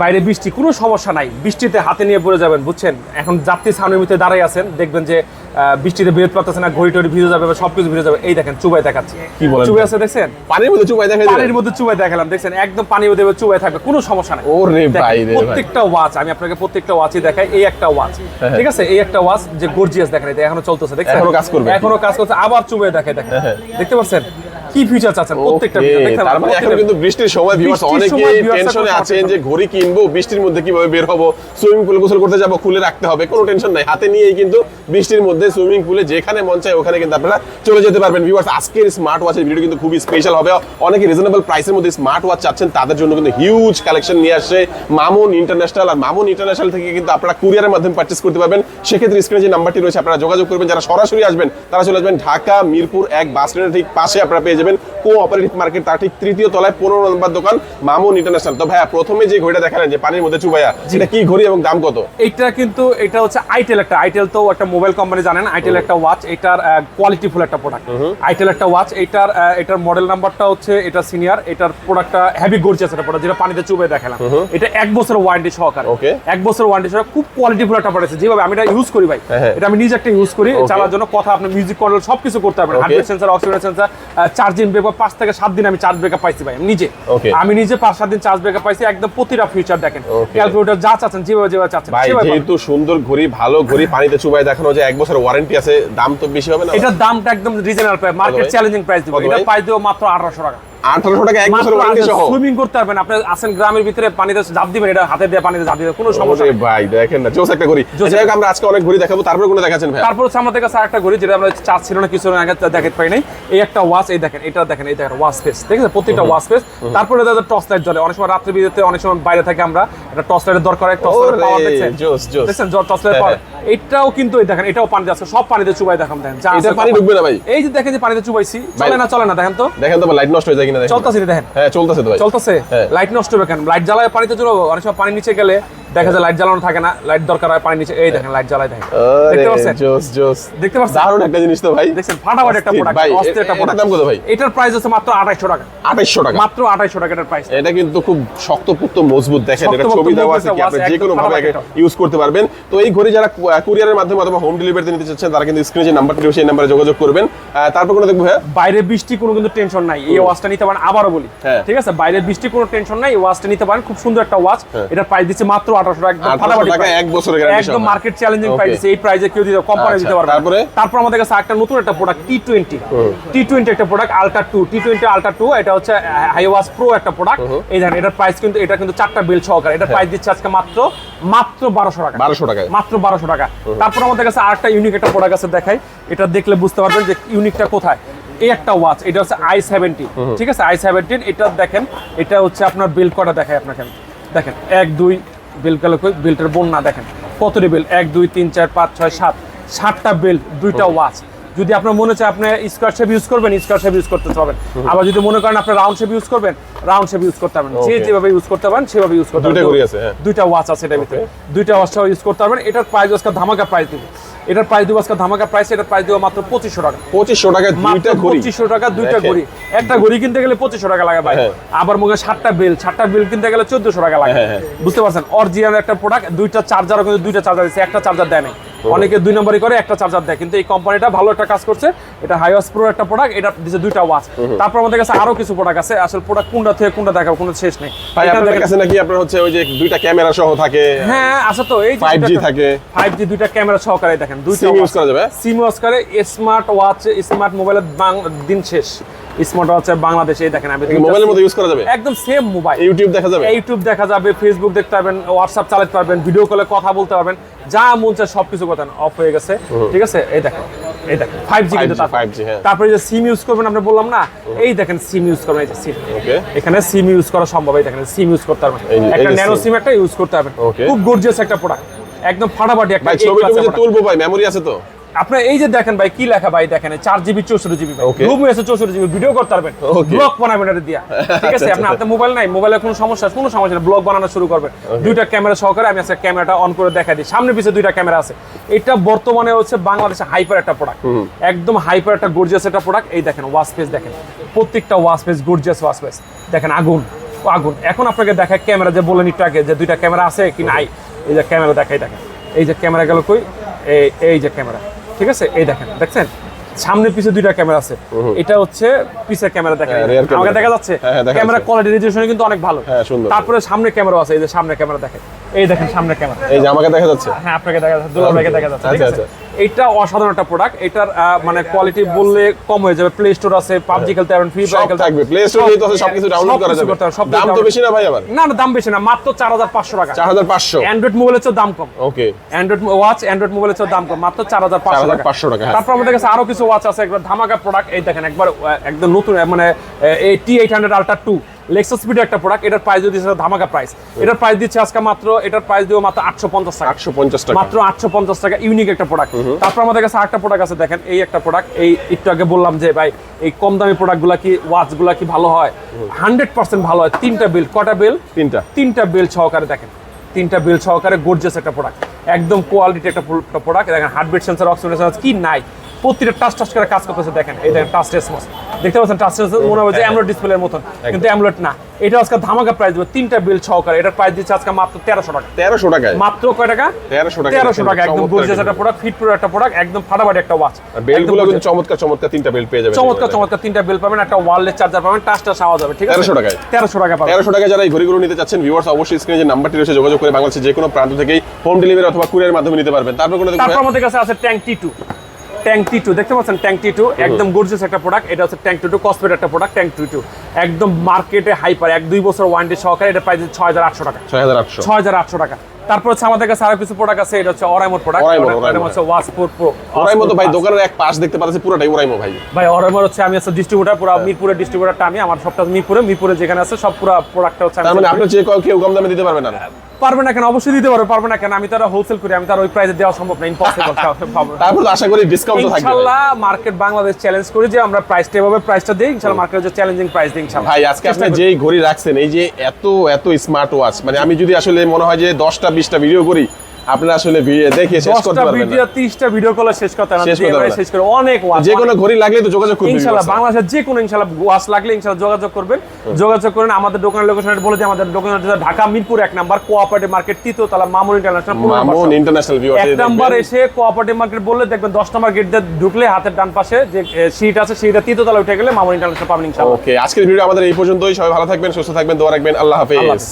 বাইরে বৃষ্টি কোনো সমস্যা নাই। বৃষ্টিতে হাতে নিয়ে পড়ে যাবেন বুঝছেন? এখন যাত্রী সামনের ভিতরে দাঁড়াই আছেন দেখবেন যে বৃষ্টিতে বেরোতে পারতেছে না ঘড়ি টড়ি ভিজে যাবে বা সবকিছু ভিজে যাবে। এই দেখেন চুবাই দেখাচ্ছে। কি বলেন? চুবাই আছে দেখছেন? পানির মধ্যে চুপাই দেখা পানির মধ্যে চুবাই দেখালাম দেখছেন? একদম পানির মধ্যে চুবাই থাকবে কোনো সমস্যা নাই। ওরে ভাই রে প্রত্যেকটা ওয়াচ আমি আপনাকে প্রত্যেকটা ওয়াচই দেখাই এই একটা ওয়াচ হ্যাঁ। ঠিক আছে? এই একটা ওয়াচ যে গর্জিয়াস দেখেন এটা এখনও চলতেছে দেখছেন? এখনও কাজ করবে। এখনও কাজ করছে আবার চুবাই দেখাই দেখেন। হ্যাঁ। দেখতে পাচ্ছেন? কি ফিচার চাচ্ছেন প্রত্যেকটা মানে এখন কিন্তু বৃষ্টির সময় ভিউয়ার্স অনেকে টেনশনে আছেন যে ঘড়ি কিনবো বৃষ্টির মধ্যে কীভাবে বের হব সুইমিং পুলে গোসল করতে যাব খুলে রাখতে হবে কোনো টেনশন নাই। হাতে নিয়েই কিন্তু বৃষ্টির মধ্যে সুইমিং পুলে যেখানে মন চায় ওখানে কিন্তু আপনারা চলে যেতে পারবেন। ভিউয়ার্স আজকের স্মার্ট ওয়াচের ভিডিও কিন্তু খুবই স্পেশাল হবে। অনেকে রিজনেবল প্রাইসের মধ্যে স্মার্ট ওয়াচ চাচ্ছেন তাদের জন্য কিন্তু হিউজ কালেকশন নিয়ে আসছে মামুন ইন্টারন্যাশনাল আর মামুন ইন্টারন্যাশনাল থেকে কিন্তু আপনারা কুরিয়ারের মাধ্যমে পারচেস করতে পারবেন। সেক্ষেত্রে স্ক্রিনে যে নাম্বারটি রয়েছে আপনারা যোগাযোগ করবেন। যারা সরাসরি আসবেন তারা চলে আসবেন ঢাকা মিরপুর এক বাস স্ট্যান্ডের ঠিক পাশে। আপনারা পেয়ে যাবেন কো অপারেটিভ মার্কেট তার ঠিক তৃতীয় তলায় পনেরো নম্বর দোকান মামুন ইন্টারন্যাশনাল তো ভাইয়া প্রথমে যে ঘড়িটা দেখালেন যে পানির মধ্যে চুবাইয়া সেটা কি ঘড়ি এবং দাম কত? এইটা কিন্তু এটা হচ্ছে আইটেল একটা। আইটেল তো একটা মোবাইল কোম্পানি জানেন আইটেল একটা ওয়াচ এটার কোয়ালিটি ফুল একটা প্রোডাক্ট আইটেল একটা ওয়াচ এটার এটার মডেল নাম্বারটা হচ্ছে এটা সিনিয়র এটার প্রোডাক্টটা হেভি গর্জিয়াস একটা প্রোডাক্ট যেটা পানিতে চুবে দেখালাম। এটা এক বছর ওয়ারেন্টি সহকারে. এক বছর ওয়ারেন্টি সহকারে খুব কোয়ালিটি ফুল একটা প্রোডাক্ট যেভাবে আমি এটা ইউজ করি ভাই হ্যাঁ, হ্যাঁ। এটা আমি নিজে একটা ইউজ করি. চালার জন্য কথা আপনি মিউজিক কন্ট্রোল সবকিছু করতে পারবেন. Hardware sensor oxygen sensor charging backup পাঁচ থেকে সাত দিন আমি চার্জ ব্রেকআপ পাইছি ভাই আমি নিজে আমি নিজে পাঁচ সাত দিন চার্জ ব্রেকআপ পাইছি একদম প্রতিটা ফিউচার দেখেন. ক্যালকুলেটর যা চাচ্ছেন যেভাবে যেভাবে চাচ্ছেন ভাই যেহেতু সুন্দর ঘড়ি ভালো ঘড়ি পানিতে চুবাই দেখানো যে এক বছর ওয়ারেন্টি আছে দাম তো বেশি হবে না? এটার দামটা একদম reasonable price market challenging price দিব। এটা? প্রাইস দিব মাত্র 1800 টাকা। আঠারোশো টাকা এক বছর ওয়ারেন্টি সহ। সুইমিং করতে পারবেন। আপনি আসেন গ্রামের ভিতরে পানিতে ঝাঁপ দিবেন এটা হাতে দিয়ে পানিতে ঝাঁপ দিবেন কোনো সমস্যা নেই। ভাই দেখেন না জোস একটা ঘড়ি। যাই হোক আমরা আজকে অনেক ঘড়ি দেখাবো তারপরে কোনো দেখাচ্ছেন ভাই? তারপর হচ্ছে আমাদের কাছে আরেকটা ঘড়ি যেটা আমরা চার্জ ছিল না কিছু আগে দেখাতে পাই নাই। এই একটা ওয়াচ এই দেখেন এটা দেখেন এই দেখেন ওয়াচ স্পেস ঠিক আছে? প্রত্যেকটা ওয়াচ স্পেস তারপরে দাদা টর্চ লাইট জ্বলে। অনেক সময় রাত্রে বিরতে অনেক সময় বাইরে থাকে আমরা একটা টর্চ লাইটের দরকার হয় টর্চ লাইট পাওয়ার দেখছেন? জোস, জোস। দেখছেন? টর্চ লাইট পাওয়ার এটাও কিন্তু এই দেখেন এটাও পানিতে আছে সব পানিতে চুবাই দেখাম দেখেন এটা পানি ঢুকবে না ভাই? এই যে দেখেন যে পানিতে চুবাইছি চলে না চলে না দেখেন তো। দেখেন তো লাইট নষ্ট হয়ে যায় কিনা দেখেন। চলতেছে দেখেন। হ্যাঁ চলতেছে তো ভাই। চলতেছে। হ্যাঁ। লাইট নষ্ট হবে কেন? লাইট জ্বালায় পানিতে চলো অনেক সময় পানি নিচে গেলে দেখা যায় লাইট জ্বালানো থাকে না লাইট দরকার হয় পানি নিচে। এই দেখেন লাইট জ্বালায় দেখেন। দেখতে পাচ্ছেন? জোস জোস। দেখতে পাচ্ছেন? দারুণ একটা জিনিস তো ভাই। দেখছেন ফাটাফাটি একটা প্রোডাক্ট ভাই অস্থির একটা প্রোডাক্ট দাম কত ভাই? এটার প্রাইস হচ্ছে মাত্র 2800 টাকা। আঠাইশশো টাকা। মাত্র 2800 টাকা এটার প্রাইস এটা কিন্তু খুব শক্তপুক্ত মজবুত দেখেন এটা ছবি দেওয়া আছে কি? আপনি যে কোনো ভাবে ইউজ করতে পারবেন। তো এই ঘড়ি যারা কুরিয়ারের মাধ্যমে অথবা হোম ডেলিভারিতে নিতে চাচ্ছেন তারা কিন্তু স্ক্রিনে যে নাম্বারটি রয়েছে সেই নাম্বারে যোগাযোগ করবেন। তারপর কোনো দেখব হ্যাঁ বাইরে বৃষ্টি কোনো কিন্তু টেনশন নাই। এই ওয়াচটা নিতে পারেন আবারও বলি। হ্যাঁ। ঠিক আছে? বাইরে বৃষ্টি কোনো টেনশন নাই এই ওয়াচটা নিতে পারেন খুব সুন্দর একটা ওয়াচ এটার প্রাইস দিচ্ছে মাত্র 1800 টাকা একদম টাকা, এক বছরের guarantee একদম মার্কেট চ্যালেঞ্জিং প্রাইস এই প্রাইসে কেউ দিতে কোম্পানি আচ্ছা, দিতে পারবে তারপরে? তারপর আমাদের কাছে একটা নতুন একটা product T twenty T twenty একটা product ultra two T twenty ultra two এটা হচ্ছে হাইওয়াস প্রো একটা প্রোডাক্ট এই দেখেন এটার প্রাইস কিন্তু এটা কিন্তু চারটা বিল সহকারে। এটার প্রাইস দিচ্ছে আজকে মাত্র মাত্র বারোশো টাকা। বারোশো টাকায়। মাত্র বারোশো টাকা। তারপর আমাদের কাছে আরেকটা ইউনিক একটা প্রোডাক্ট আছে দেখাই। এটা দেখলে বুঝতে পারবেন যে ইউনিকটা কোথায়। এই একটা ওয়াচ এটা হচ্ছে আই সেভেন্টি ঠিক আছে? আই সেভেন্টিন এটা দেখেন এটা হচ্ছে আপনার বিল কটা দেখায় আপনাকে দেখেন এক দুই বিল গেল কই? বিলটার বন্যা দেখেন। কতটি বেল এক দুই তিন চার পাঁচ ছয় সাত। সাতটা বেল দুইটা ওয়াচ যদি আপনার মনে চায় আপনি স্কোয়ার শেপ ইউজ করবেন স্কোয়ার শেপ ইউজ করতে পারবেন আবার যদি মনে করেন আপনি রাউন্ড শেপ ইউজ করবেন রাউন্ড শেপ ইউজ করতে পারবেন। যে যেভাবে ইউজ করতে পারেন সেভাবে ইউজ করতে পারবেন। হ্যাঁ। দুইটা ওয়াচ আছে এটার ভিতরে। দুইটা ওয়াচ ইউজ করতে পারবেন। এটার প্রাইস আজকে ধামাকা প্রাইস দিব। এটার প্রাইস দিব আজকে ধামাকা প্রাইস এটার প্রাইস দিব মাত্র পঁচিশশো টাকা। পঁচিশশো টাকা দুইটা ঘড়ি। পঁচিশশো টাকা দুইটা ঘড়ি। একটা ঘড়ি কিনতে গেলে পঁচিশশো টাকা লাগে ভাই। হ্যাঁ। আবার হয় সাতটা বিল সাতটা বেল কিনতে গেলে চোদ্দশো টাকা লাগে। হ্যাঁ, হ্যাঁ। বুঝতে পারছেন? অরিজিনাল একটা প্রোডাক্ট দুইটা চার্জারও কিন্তু দুইটা চার্জার দিচ্ছে একটা চার্জার দেয় নাই। অনেকে দুই নম্বরই করে একটা চার্জার দেয়। কিন্তু এই কোম্পানিটা ভালো একটা কাজ করছে। এটা হাইওয়াস প্রো একটা প্রোডাক্ট এটা দিচ্ছে দুইটা ওয়াচ তারপর আমাদের কাছে আরও কিছু প্রোডাক্ট আছে। আসলে প্রোডাক্ট কোনটা থেকে কোনটা দেখাবো কোনো শেষ নেই। ভাই আপনার কাছে নাকি আপনার হচ্ছে ওই যে দুইটা ক্যামেরা সহ থাকে? হ্যাঁ আছে তো। এই 5G থাকে। ফাইভ জি দুইটা ক্যামেরা সহকারে দেখেন। দুইটা সিম ইউজ করা যাবে? সিম ইউজ করে স্মার্ট ওয়াচ স্মার্ট মোবাইলের দিন শেষ। স্মার্ট ওয়াচ বাংলাদেশে দেখেন আমি মোবাইলের মধ্যে ইউজ করা যাবে? একদম সেম মোবাইল ইউটিউব দেখা যাবে? ইউটিউব দেখা যাবে ফেসবুক দেখতে পারবেন হোয়াটসঅ্যাপ চালাতে পারবেন ভিডিও কলে কথা বলতে পারবেন যা মন চায় সবকিছু কথা অফ হয়ে গেছে। ঠিক আছে? এই দেখেন এই দেখেন ফাইভ জি কিন্তু 5G, তারপর 5G, হ্যাঁ। তারপরে যে সিম ইউজ করবেন আপনি বললাম না? এই দেখেন সিম ইউজ করবেন এই সিম এখানে সিম ইউজ করা সম্ভব এই দেখেন সিম ইউজ করতে পারবেন। একটা ন্যানো সিম একটা ইউজ করতে পারবেন। খুব গর্জিয়াস একটা প্রোডাক্ট একদম ফাটাফাটি একটা ছবি। তুলবো ভাই মেমোরি আছে তো? আপনার এই যে দেখেন ভাই কি লেখা ভাই দেখেন? চার জিবি চৌষট্টি জিবি রুম এসে চৌষট্টি জিবি ভিডিও করতে পারবেন. ব্লগ বানাবেন এটা দিয়া। ঠিক আছে? আচ্ছা, আপনার হাতে মোবাইল নাই মোবাইলে কোনো সমস্যা কোনো সমস্যা নেই। ব্লগ বানানো শুরু করবেন। দুইটা ক্যামেরা সহকারে আমি আজকে ক্যামেরাটা অন করে দেখা দিই। সামনে পিছে দুইটা ক্যামেরা আছে। এটা বর্তমানে হচ্ছে বাংলাদেশে হাইপার একটা প্রোডাক্ট একদম হাইপার একটা গর্জিয়াস একটা প্রোডাক্ট এই দেখেন ওয়াশ পেজ দেখেন। প্রত্যেকটা watch face gorgeous watch face দেখেন আগুন। আগুন। এখন আপনাকে দেখায় ক্যামেরা যে বলেন একটু আগে যে দুইটা ক্যামেরা আছে কি নাই। এই যে ক্যামেরা দেখাই দেখেন। এই যে ক্যামেরা গেল কই? এই এই যে ক্যামেরা ঠিক আছে? এই দেখেন দেখছেন? সামনে পিছে দুইটা ক্যামেরা আছে। এটা হচ্ছে পিছের ক্যামেরা দেখেন। হ্যাঁ, আমাকে দেখা যাচ্ছে। হ্যাঁ, হ্যাঁ, ক্যামেরা কোয়ালিটি রেজুলেশন কিন্তু অনেক ভালো। হ্যাঁ, সুন্দর। তারপরে সামনে ক্যামেরা আছে এই যে সামনে ক্যামেরা দেখেন। এই দেখেন সামনে ক্যামেরা এই যে আমাকে দেখা যাচ্ছে? হ্যাঁ আপনাকে দেখা যাচ্ছে দুলা ভাইকে দেখা যাচ্ছে ঠিক আচ্ছা, এটা অসাধারণ একটা প্রোডাক্ট এটার মানে কোয়ালিটি বললে কম হয়ে যাবে। প্লে স্টোর আছে পাবজি খেলতে পারবেন ফ্রি সব থাকবে। প্লে স্টোর তো আছে সবকিছু ডাউনলোড করা যাবে। দাম তো বেশি না ভাই আবার? না না দাম বেশি না মাত্র চার হাজার পাঁচশো টাকা। চার হাজার পাঁচশো? অ্যান্ড্রয়েড মোবাইলের চেয়ে দাম কম। ওকে অ্যান্ড্রয়েড ওয়াচ অ্যান্ড্রয়েড মোবাইলের চেয়ে দাম কম মাত্র চার হাজার পাঁচশো টাকা। 4,500 টাকা, হ্যাঁ। তারপর আমাদের কাছে আরও কিছু ওয়াচ আছে একবার ধামাকা প্রোডাক্ট এই দেখেন একবার একদম নতুন মানে এই T eight hundred ultra two Lexus speed একটা প্রোডাক্ট এটার প্রাইস যদি ধামাকা প্রাইস এটার প্রাইস দিচ্ছে আজকে মাত্র এটার প্রাইস দিব মাত্র আটশো পঞ্চাশ টাকা। একশো পঞ্চাশ টাকা। মাত্র আটশো পঞ্চাশ টাকা ইউনিক একটা প্রোডাক্ট তারপর আমাদের কাছে আরেকটা প্রোডাক্ট আছে দেখেন এই একটা প্রোডাক্ট এই একটু আগে বললাম যে ভাই এই কম দামি প্রোডাক্টগুলা কি ওয়াচগুলা কি ভালো হয়? হান্ড্রেড পার্সেন্ট ভালো হয় তিনটা বিল কটা বিল তিনটা। তিনটা বিল সহকারে দেখেন তিনটা বিল সহকারে গর্জিয়াস একটা প্রোডাক্ট একদম কোয়ালিটি একটা প্রোডাক্ট দেখেন হার্টবিট সেন্সর অক্সিজেন সেন্সর কি নাই। প্রতিটা টাচ টাচ করে কাজ করতেছে দেখেন এই দেখেন টাচ রেসপন্স দেখতে পাচ্ছেন টাচ মনে হবে যে অ্যামলোড ডিসপ্লের মতন। কিন্তু অ্যামলোড না। এটা আজকে ধামাকা প্রাইস দেবে তিনটা বিল সহকারে। এটার প্রাইস দিচ্ছে আজকে মাত্র তেরোশো টাকা। তেরোশো টাকায়? মাত্র কয় টাকা? 1300 টাকা তেরোশো টাকা একদম গর্জিয়াস একটা প্রোডাক্ট ফিট প্রো একটা প্রোডাক্ট একদম ফাটাফাটি একটা ওয়াচ বেলগুলো কিন্তু চমৎকার চমৎকার তিনটা বেল পেয়ে যাবে চমৎকার চমৎকার তিনটা বেল পাবেন একটা ওয়ারলেস চার্জার পাবেন টাচ টাচ আওয়াজ হবে ঠিক আছে? 1300 টাকায়? তেরোশো টাকা পাবেন। তেরোশো টাকা যারা এই ঘড়িগুলো নিতে চাচ্ছেন ভিউয়ার্স অবশ্যই স্ক্রিনে যে নাম্বারটি রয়েছে যোগাযোগ করে বাংলাদেশের যে কোনো প্রান্ত থেকেই হোম ডেলিভারি অথবা কুরিয়ার মাধ্যমে নিতে পারবেন। তারপর কোনো তারপর আমাদের কাছে আছে tank T two tank T two দেখতে পাচ্ছেন? ট্যাঙ্ক টি টু একদম গর্জিয়াস একটা প্রোডাক্ট এটা হচ্ছে ট্যাঙ্ক টি টু কসমেট একটা প্রোডাক্ট ট্যাঙ্ক টি টু একদম মার্কেটে হাইপার এক দুই বছর ওয়ারেন্টি সহকারে এটা প্রাইস ছয় হাজার আটশো টাকা। ছয় হাজার আটশো। ছয় হাজার আটশো টাকা। তারপর হচ্ছে আমাদের কাছে আরও কিছু প্রোডাক্ট আছে এটা হচ্ছে অরাইমোর প্রোডাক্ট এটা হচ্ছে প্রো ওরাই মতো ভাই দোকানের এক পাশ দেখতে পাচ্ছি পুরোটাই ভাই। ভাই অরাইমোর হচ্ছে আমি হচ্ছে ডিস্ট্রিবিউটার পুরো মিরপুরের ডিস্ট্রিবিউটারটা আমি আমার সবটা মিরপুরে মিরপুরে যেখানে আছে সব পুরো প্রোডাক্টটা হচ্ছে তার মানে আপনি যে কেউ কম দামে দিতে পারবেন না পারবে না কেন? অবশ্যই দিতে পারবে পারবে না কেন? আমি তারা হোলসেল করি আমি তার ওই প্রাইসে দেওয়া সম্ভব না ইম্পসিবল তারপর আশা করি ডিসকাউন্ট থাকবে। ইনশাআল্লাহ মার্কেট বাংলাদেশ চ্যালেঞ্জ করে যে আমরা প্রাইসটা এভাবে প্রাইসটা দিই ইনশাআল্লাহ মার্কেটে যে চ্যালেঞ্জিং প্রাইস দিই ইনশাআল্লাহ ভাই আজকে আপনি যেই ঘড়ি রাখছেন এই যে এত এত স্মার্ট ওয়াচ মানে আমি যদি আসলে মনে হয় যে দশটা বিশটা ভিডিও করি আপনারা আসলে ভিডিও দেখে শেষ করতে পারবেন ভিডিও না তিরিশটা ভিডিও কলে শেষ করতে না। শেষ করে অনেক ওয়াচ যে কোনো ঘড়ি লাগলে তো যোগাযোগ করবেন ইনশাআল্লাহ। বাংলাদেশের যে কোনো ইনশাআল্লাহ ওয়াচ লাগলে ইনশাআল্লাহ যোগাযোগ করবেন। যোগাযোগ করেন আমাদের দোকানের লোকেশন বলে যে আমাদের দোকান হচ্ছে ঢাকা মিরপুর এক নাম্বার কোঅপারেটিভ মার্কেট তৃতীয় তলা Mamun International Mamun International view এক নাম্বার এসে কোঅপারেটিভ মার্কেট বললে দেখবেন দশ নম্বর গেট দিয়ে ঢুকলে হাতের ডান পাশে যে সিট আছে সিটটা তৃতীয় তলা উঠে গেলে মামুন ইন্টারন্যাশনাল পাবেন ইনশাআল্লাহ ওকে আজকের ভিডিও আমাদের এই পর্যন্তই। সবাই ভালো থাকবেন সুস্থ থাকবেন দোয়া রাখবেন। আল্লাহ হাফেজ।